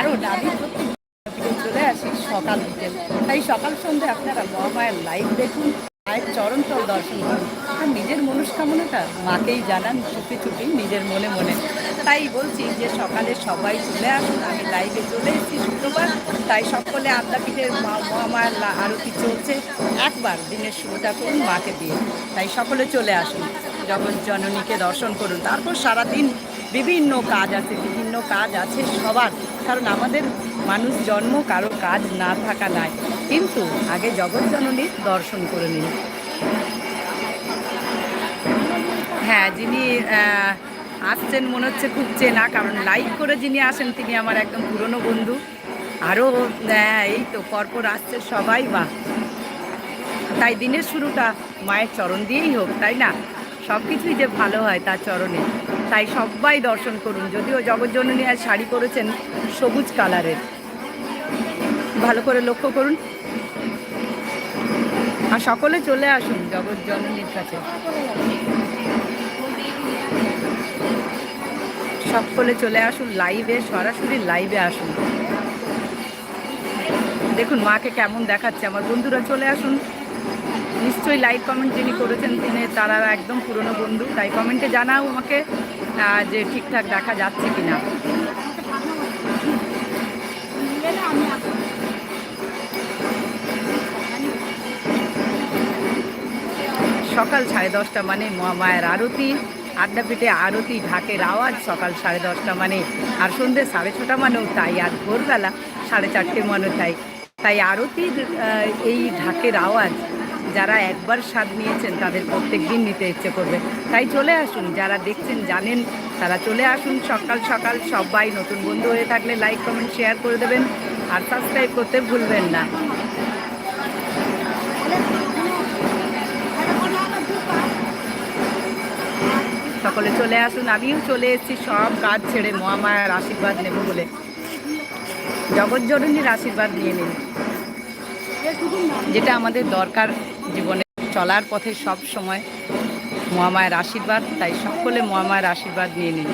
আমি প্রত্যেক চলে আসি সকাল বিকেল। তাই সকাল সন্ধ্যে আপনারা মহামায়ের লাইভ দেখুন, মায়ের চরণতল দর্শন করুন। আর নিজের মনস্কামনাটা মাকেই জানান, চুপি চুপি নিজের মনে মনে। তাই বলছি যে সকালে সবাই চলে আসুন, আমি লাইভে চলে এসেছি শুক্রবার। তাই সকলে আদ্যাপীঠের মহামায়ের আরতি চলছে। একবার দিনের শুরুটা করুন, মাকে দিয়ে। তাই সকলে চলে আসুন। জগৎ জননীকে দর্শন করুন। তারপর সারাদিন বিভিন্ন কাজ আছে বিভিন্ন কাজ আছে সবার। কারণ আমাদের মানুষ জন্ম কারও কাজ না থাকা নাই। কিন্তু আগে জগৎ জননীর দর্শন করে নিন। হ্যাঁ যিনি আসছেন মনে হচ্ছে খুব চেনা কারণ লাইক করে যিনি আসেন তিনি আমার একদম পুরনো বন্ধু। আরও হ্যাঁ, এই তো পরপর আসছে সবাই বা তাই দিনের শুরুটা মায়ের চরণ দিয়েই হোক তাই না? সব কিছুই যে ভালো হয় তার চরণে। তাই সবাই দর্শন করুন। যদিও জগজ্জননী আর শাড়ি পরেছেন সবুজ কালারের। ভালো করে লক্ষ্য করুন। আর সকলে চলে আসুন জগজ্জননীর কাছে। সকলে চলে আসুন লাইভে সরাসরি লাইভে আসুন। দেখুন মাকে কেমন দেখাচ্ছে। আমার বন্ধুরা চলে আসুন। নিশ্চয়ই লাইক কমেন্ট যিনি করেছেন তিনি তারা একদম পুরনো বন্ধু। তাই কমেন্টে জানাও আমাকে যে ঠিকঠাক দেখা যাচ্ছে কিনা। সকাল সাড়ে দশটা মানে মহামায়ের আরতি আড্ডাপিঠে আরতি ঢাকের আওয়াজ সকাল সাড়ে দশটা মানে আর সন্ধ্যে সাড়ে ছটা মানেও তাই আর ভোরবেলা সাড়ে চারটে মানেও তাই। তাই আরতির আহ, এই ঢাকের আওয়াজ যারা একবার স্বাদ নিয়েছেন, তাদের প্রত্যেক দিন নিতে ইচ্ছে করবে। তাই চলে আসুন, যারা দেখছেন, জানেন, তারা চলে আসুন। সকাল সকাল সবাই নতুন বন্ধু হয়ে থাকলে লাইক কমেন্ট শেয়ার করে দেবেন আর সাবস্ক্রাইব করতে ভুলবেন না। সকলে চলে আসুন, আমিও চলে এসেছি। সব কাজ ছেড়ে মহামায়ার আশীর্বাদ নেব বলে। জগজ্জননীর আশীর্বাদ নিয়ে নিন। যেটা আমাদের দরকার জীবনে চলার পথে সব সময় মহামায়ের আশীর্বাদ, তাই সকলে মহামায়ের আশীর্বাদ নিয়ে নিন।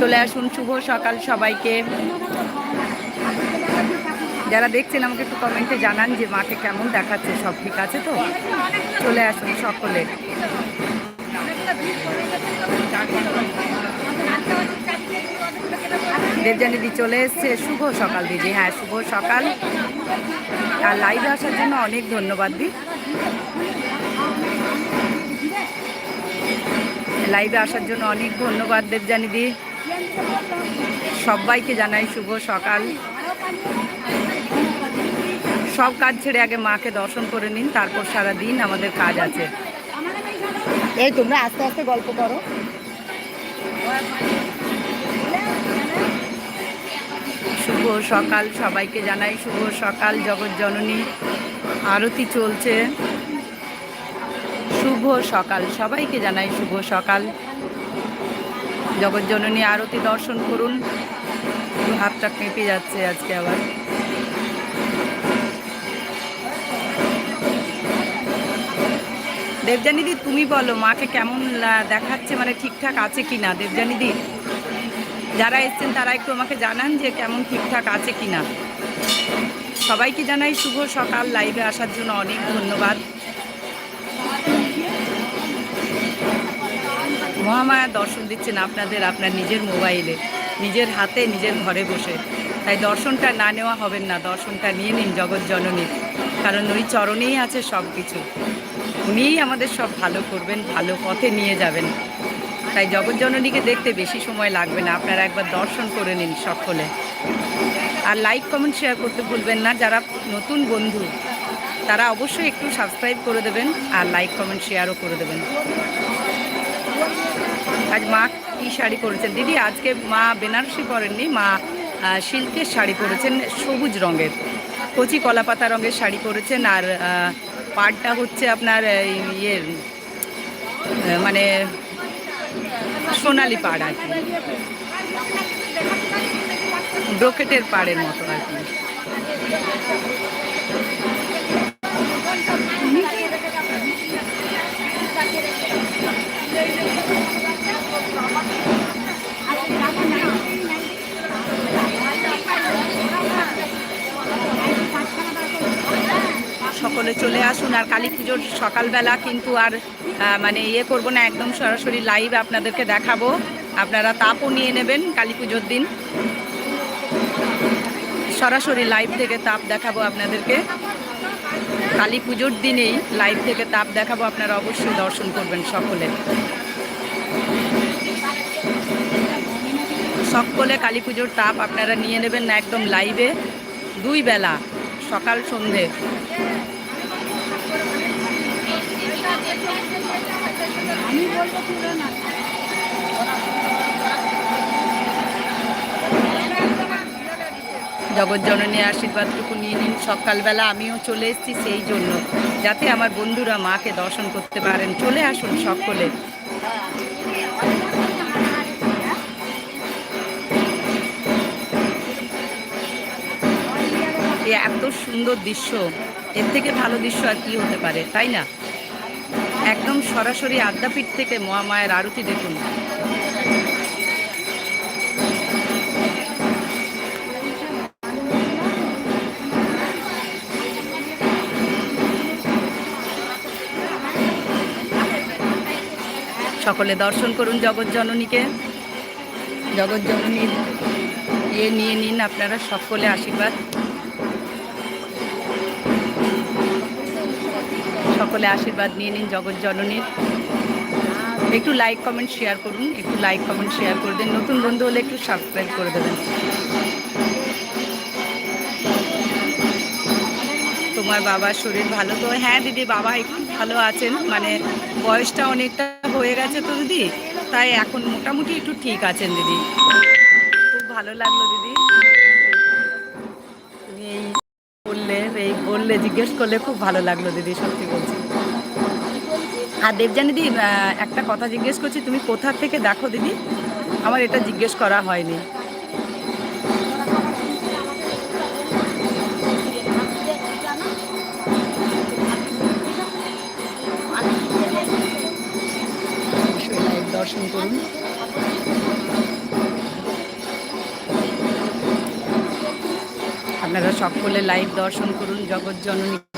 চলে আসুন, শুভ সকাল সবাইকে। যারা দেখছেন আমাকে একটু কমেন্টে জানান যে মাকে কেমন দেখাচ্ছে, সব ঠিক আছে তো? চলে আসুন সকলে। দেবজানি দি চলে এসছে। শুভ সকাল দিদি। হ্যাঁ শুভ সকাল। আর লাইভে আসার জন্য অনেক ধন্যবাদ দি। লাইভে আসার জন্য অনেক ধন্যবাদ দেবজানি দি সবাইকে জানাই শুভ সকাল। সব কাজ ছেড়ে আগে মাকে দর্শন করে নিন, তারপর সারা দিন আমাদের কাজ আছে। এই তোমরা আস্তে আস্তে গল্প করো। শুভ সকাল সবাইকে জানাই, শুভ সকাল, জগৎ জননী। আরতি চলছে। শুভ সকাল, সবাইকে জানাই শুভ সকাল। জগৎ জননী আরতি দর্শন করুন। হাতটা কেঁপে যাচ্ছে আজকে আবার। দেবজানিদি তুমি বলো, মাকে কেমন দেখাচ্ছে? মানে ঠিকঠাক আছে কি না দেবজানিদি যারা এসছেন, তারা একটু আমাকে জানান যে কেমন ঠিকঠাক আছে কি না সবাইকে জানাই শুভ সকাল। লাইভে আসার জন্য অনেক ধন্যবাদ। মহামায়া দর্শন দিচ্ছেন আপনাদের, আপনার নিজের মোবাইলে, নিজের হাতে, নিজের ঘরে বসে। তাই দর্শনটা না নেওয়া হবেন না, দর্শনটা নিয়ে নিন জগৎ জননীর কারণ ওই চরণেই আছে সব কিছু উনিই আমাদের সব ভালো করবেন, ভালো পথে নিয়ে যাবেন। তাই জগৎ জননীকে দেখতে বেশি সময় লাগবে না। আপনারা একবার দর্শন করে নিন সকলে। আর লাইক কমেন্ট শেয়ার করতে ভুলবেন না। যারা নতুন বন্ধু, তারা অবশ্যই একটু সাবস্ক্রাইব করে দেবেন আর লাইক কমেন্ট শেয়ারও করে দেবেন। আজ মা কী শাড়ি পরেছেন? দিদি, আজকে মা বেনারসি পরেননি, মা সিল্কের শাড়ি পরেছেন, সবুজ রঙের। কচি কলাপাতা রঙের শাড়ি পরেছেন আর পাড়টা হচ্ছে আপনার ইয়ের মানে সোনালি পাড় আর কি। ব্রোকেটের পাড়ের মতো আর কি আসুন আর কালী পুজোর সকালবেলা কিন্তু আর মানে ইয়ে করব না, একদম সরাসরি লাইভ আপনাদেরকে দেখাবো। আপনারা তাপও নিয়ে নেবেন কালী পুজোর দিন। সরাসরি লাইভ থেকে তাপ দেখাবো আপনাদেরকে। কালী পুজোর দিনেই লাইভ থেকে তাপ দেখাবো, আপনারা অবশ্যই দর্শন করবেন সকলে। সকলে কালী পুজোর তাপ আপনারা নিয়ে নেবেন না, একদম লাইভে দুই বেলা, সকাল সন্ধে। জগৎজননী আশীর্বাদটুকু নিয়ে নিন। সকালবেলা আমিও চলে এসেছি সেই জন্য, যাতে আমার বন্ধুরা মাকে দর্শন করতে পারেন। চলে আসুন সকলে। এত সুন্দর দৃশ্য। এর থেকে ভালো দৃশ্য আর কি হতে পারে, তাই না? একদম সরাসরি আদ্যাপীঠ থেকে মহামায়ের আরতি দেখুন। সকলে দর্শন করুন জগৎজননীকে জগৎজননীর ইয়ে নিয়ে নিন আপনারা, সকলে আশীর্বাদ। সকলে আশীর্বাদ নিয়ে নিন জগৎ জননীর। একটু লাইক কমেন্ট শেয়ার করুন, একটু লাইক কমেন্ট শেয়ার করে দিন। নতুন বন্ধু হলে একটু সাবস্ক্রাইব করে দেবেন। তোমার বাবার শরীর ভালো তো? হ্যাঁ দিদি, বাবা একটু ভালো আছেন। মানে বয়সটা অনেকটা হয়ে গেছে তো দিদি, তাই এখন মোটামুটি একটু ঠিক আছেন দিদি। খুব ভালো লাগল দিদি। এই বললে এই বললে, জিজ্ঞেস করলে খুব ভালো লাগল দিদি, সত্যি বলছি। আর দেবজানি দিদি একটা কথা জিজ্ঞেস করছি, তুমি কোথা থেকে দেখো দিদি? আমার এটা জিজ্ঞেস করা হয়নি। দর্শন করুন। আপনারা সকলে লাইভ দর্শন করুন জগৎ জননীকে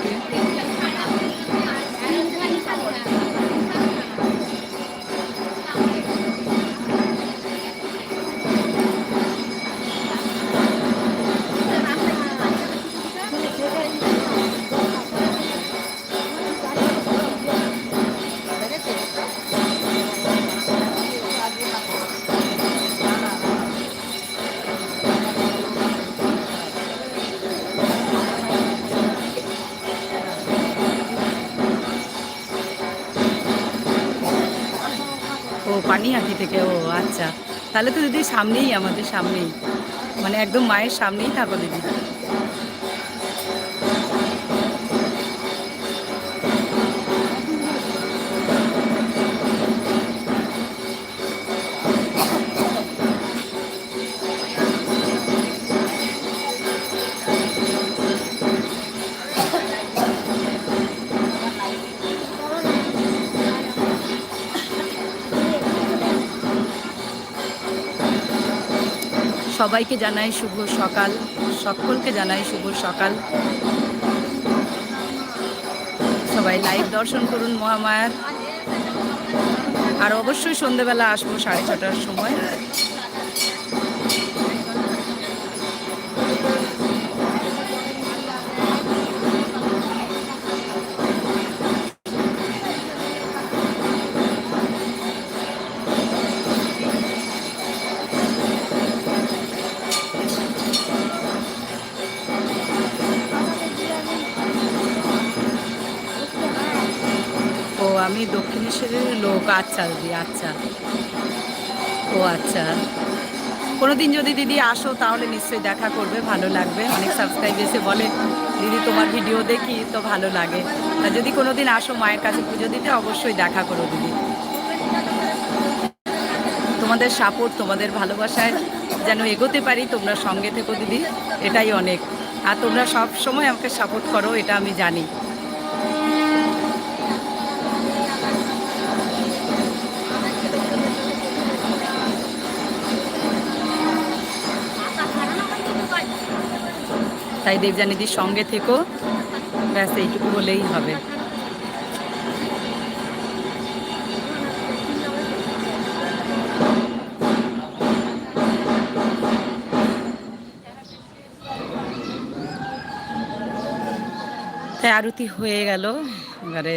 থেকে, ও আচ্ছা। তাহলে তো দিদি সামনেই, আমাদের সামনেই। মানে একদম মায়ের সামনেই থাকো দিদি। সবাইকে জানাই শুভ সকাল। সকলকে জানাই শুভ সকাল। সবাই লাইভ দর্শন করুন মহামায়ার। আর অবশ্যই সন্ধেবেলা আসব সাড়ে ছটার সময়। আমি দক্ষিণেশ্বরের লোক আচ্ছা দিদি আচ্ছা। ও আচ্ছা। কোনোদিন যদি দিদি আসো তাহলে নিশ্চয়ই দেখা করবে, ভালো লাগবে। অনেক সাবস্ক্রাইব এসে বলে, দিদি, তোমার ভিডিও দেখি তো ভালো লাগে। আর যদি কোনোদিন আসো মায়ের কাছে পুজো দিতে, অবশ্যই দেখা করো দিদি। তোমাদের সাপোর্ট তোমাদের ভালোবাসায় যেন এগোতে পারি, তোমরা সঙ্গে থেকো দিদি, এটাই অনেক। আর তোমরা সব সময় আমাকে সাপোর্ট করো, এটা আমি জানি। তাই দেবজানিদির সঙ্গে থেকো। ব্যাস, এইটুকু বলেই হবে। তাই আরতি হয়ে গেল। এবারে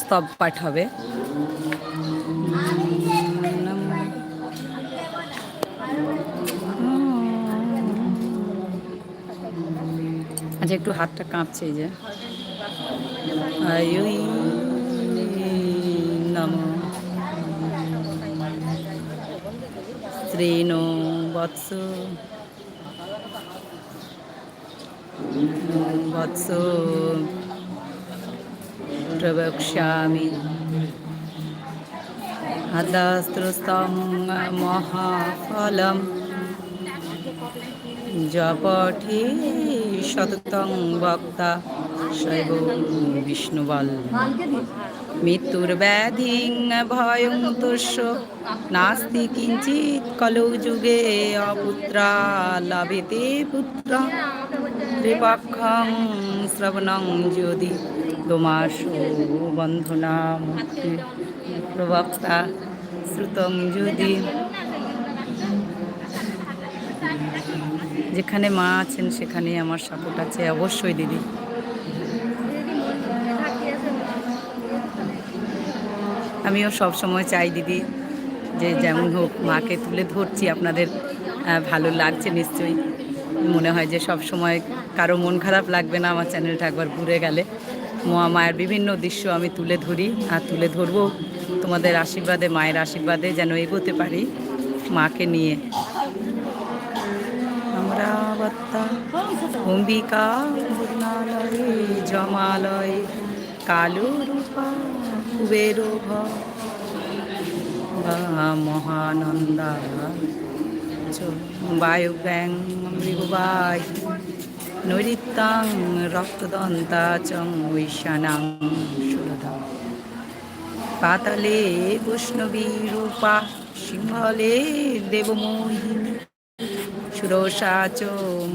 স্তব পাঠ হবে। আচ্ছা একটু হাতটা কাঁপছে এই যে। নম শ্রীনো বৎস। বৎস। প্রবক্ষ্যামি। হদাস্ত্রস্তং মহাফলম। জপঠে শততং বক্তা শৈব বিষ্ণুবল। মৃত্যুর ব্যাধিং ভয়ং তুষ্য নাস্তি কিঞ্চিৎ কলৌ যুগে অপুত্রা লভেতে পুত্র। ত্রিপক্ষং শ্রবণং যদি দোমাস বন্ধনা মুক্তি প্রবক্তা, শ্রুতং যদি যেখানে মা আছেন সেখানে আমার সাপোর্ট আছে, অবশ্যই দিদি। আমিও সব সময় চাই দিদি, যে যেমন হোক মাকে তুলে ধরছি আপনাদের ভালো লাগছে নিশ্চয়ই। মনে হয় যে সব সময় কারও মন খারাপ লাগবে না, আমার চ্যানেলটা একবার ঘুরে গেলে। মা মায়ের বিভিন্ন দৃশ্য আমি তুলে ধরি, আর তুলে ধরবো তোমাদের আশীর্বাদে, মায়ের আশীর্বাদে যেন এগোতে পারি মাকে নিয়ে। আমরা বত্তা অম্বিকা পূর্ণালয়ে জমালয়ে কালো রূপা কুবের মহানন্দা বায়ুব্যাং মৃগবাই নৈরিত্যাং রক্তদন্তা চং ঐশানাং সুরধা পাতালে বৈষ্ণবী রূপা সিংহলে দেবমোহিনী সুরসা সুরসাচ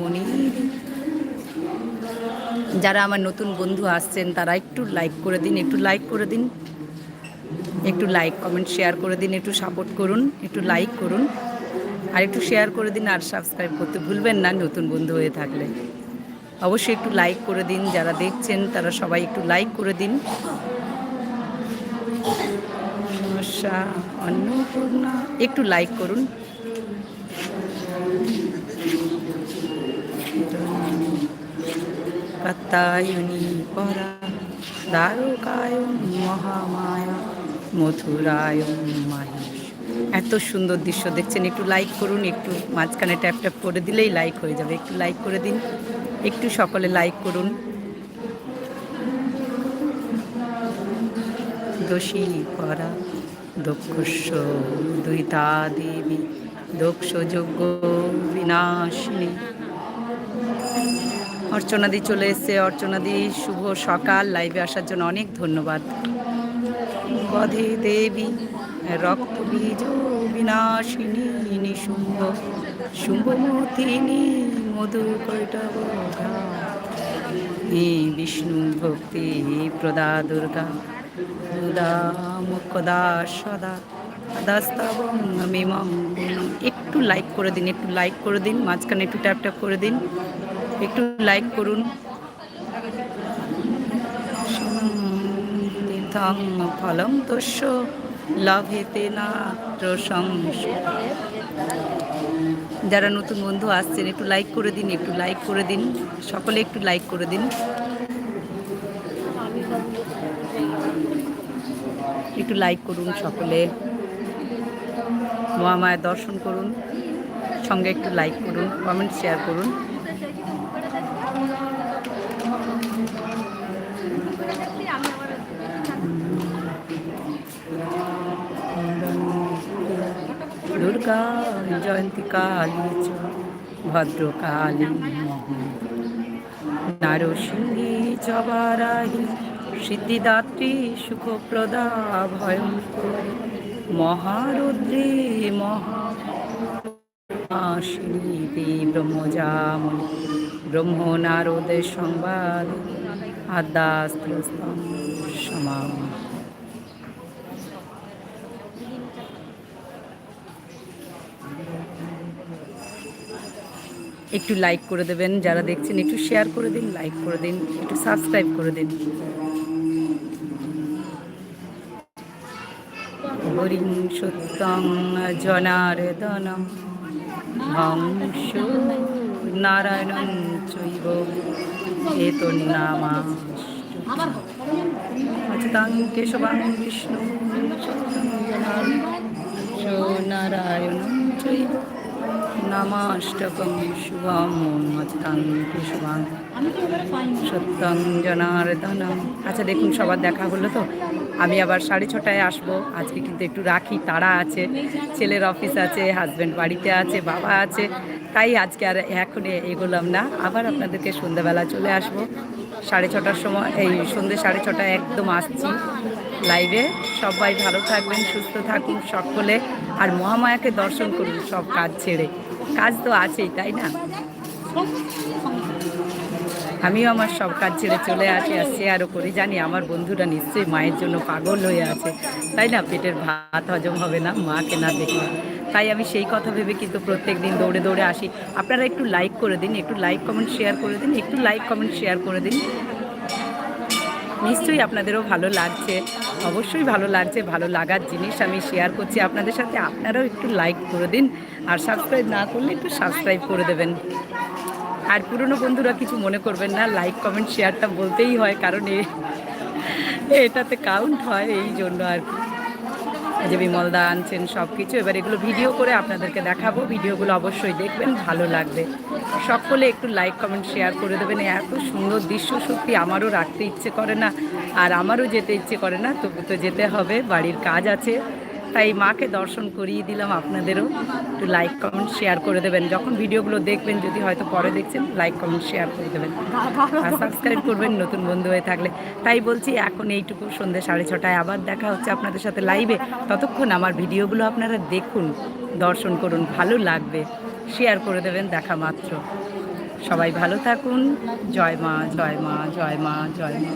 মনি যারা আমার নতুন বন্ধু আসছেন, তারা একটু লাইক করে দিন, একটু লাইক করে দিন। একটু লাইক কমেন্ট শেয়ার করে দিন, একটু সাপোর্ট করুন, একটু লাইক করুন। আর একটু শেয়ার করে দিন আর সাবস্ক্রাইব করতে ভুলবেন না নতুন বন্ধু হয়ে থাকলে। অবশ্যই একটু লাইক করে দিন, যারা দেখছেন, তারা সবাই একটু লাইক করে দিন। একটু লাইক করুন। কাত্তায়নী পরা দ্বারকায় মহামায়া, মথুরায় এত সুন্দর দৃশ্য দেখছেন, একটু লাইক করুন, একটু মাঝখানে ট্যাপ ট্যাপ করে দিলেই লাইক হয়ে যাবে। একটু লাইক করে দিন, একটু সকলে লাইক করুন। দোষী পরা দক্ষস্য দুইতা দেবী দক্ষ যজ্ঞ বিনাশিনী। অর্চনাদি চলে এসছে। অর্চনাদি, শুভ সকাল। লাইভে আসার জন্য অনেক ধন্যবাদ। বধে দেবী রক্ত বীজ বিনাশিনী নিশুম্ভ শুভমতিনী মধু কৈটব হে বিষ্ণু ভক্তি প্রদা দুর্গা মুদা মুখদা সদা দাস্তাবং। একটু লাইক করে দিন, একটু লাইক করে দিন, মাঝখানে একটু ট্যাপ ট্যাপ করে দিন। একটু লাইক করুন। তীর্থং ফলং তস্য লভেতে না যারা নতুন বন্ধু আসছেন, একটু লাইক করে দিন, একটু লাইক করে দিন। সকলে একটু লাইক করে দিন। একটু লাইক করুন সকলে। মহামায়ের দর্শন করুন। সঙ্গে একটু লাইক করুন কমেন্ট শেয়ার করুন দুর্গা জয়ন্তী কালী চ ভদ্রকালী, নারসিংহী, জবারাহী, সিদ্ধিদাত্রী, সুখপ্রদা, ভয়ঙ্কর, মহারুদ্রী মহা শ্রী ব্রহ্মজামণি ব্রহ্ম নারদের সংবাদ আদ্যাস্ত্রস্তম সমাম একটু লাইক করে দেবেন, যারা দেখছেন একটু শেয়ার করে দিন লাইক করে দিন, একটু সাবস্ক্রাইব করে দিন। হরিং সত্যং জনার্দনম হংস নারায়ণং চৈব এতন্নামা অচিতাং কেশবাং বিষ্ণু। নারায়ণং চৈব। কেশবাং সত্যং জনার্দনম আচ্ছা দেখুন, সবার দেখা হলো তো? আমি আবার সাড়ে ছটায় আসব। আজকে কিন্তু একটু রাখি, তারা আছে, ছেলের অফিস আছে হাজব্যান্ড বাড়িতে আছে, বাবা আছে। তাই আজকে আর এখন এগোলাম না। আবার আপনাদেরকে সন্ধ্যাবেলা চলে আসব। সাড়ে ছটার সময়, এই সন্ধ্যে সাড়ে ছটায় একদম আসছি। লাইভে। সবাই ভালো থাকবেন, সুস্থ থাকুন সকলে। আর মহামায়াকে দর্শন করুন সব কাজ ছেড়ে। কাজ তো আছেই, তাই না? আমিও আমার সব কাজ ছেড়ে চলে আসি আর শেয়ারও করি। জানি আমার বন্ধুরা নিশ্চয়ই মায়ের জন্য পাগল হয়ে আছে। তাই না? পেটের ভাত হজম হবে না, মাকে না দেখলে তাই আমি সেই কথা ভেবে কিন্তু প্রত্যেক দিন দৌড়ে দৌড়ে আসি। আপনারা একটু লাইক করে দিন, একটু লাইক কমেন্ট শেয়ার করে দিন, একটু লাইক কমেন্ট শেয়ার করে দিন। নিশ্চয়ই আপনাদেরও ভালো লাগছে। অবশ্যই ভালো লাগছে, ভালো লাগার জিনিস আমি শেয়ার করছি আপনাদের সাথে। আপনারাও একটু লাইক করে দিন আর সাবস্ক্রাইব না করলে একটু সাবস্ক্রাইব করে দেবেন। আর পুরনো বন্ধুরা কিছু মনে করবেন না লাইক কমেন্ট শেয়ারটা বলতেই হয় কারণ এটাতে কাউন্ট হয় এই জন্য আর কি। যে বিমলদা আনছেন সব কিছু এবার এগুলো ভিডিও করে আপনাদেরকে দেখাবো। ভিডিওগুলো অবশ্যই দেখবেন, ভালো লাগবে। সকলে একটু লাইক কমেন্ট শেয়ার করে দেবেন। এত সুন্দর দৃশ্য সত্যি আমারও রাখতে ইচ্ছে করে না, আর আমারও যেতে ইচ্ছে করে না, তবু তো যেতে হবে, বাড়ির কাজ আছে। তাই মাকে দর্শন করিয়ে দিলাম আপনাদেরও। একটু লাইক কমেন্ট শেয়ার করে দেবেন। যখন ভিডিওগুলো দেখবেন, যদি হয়তো পরে দেখছেন লাইক কমেন্ট শেয়ার করে দেবেন। আর সাবস্ক্রাইব করবেন নতুন বন্ধু হয়ে থাকলে। তাই বলছি, এখন এইটুকু। সন্ধ্যে সাড়ে ছটায় আবার দেখা হচ্ছে আপনাদের সাথে লাইভে ততক্ষণ আমার ভিডিওগুলো আপনারা দেখুন, দর্শন করুন, ভালো লাগবে। শেয়ার করে দেবেন দেখা মাত্র। সবাই ভালো থাকুন। জয় মা জয় মা জয় মা জয় মা।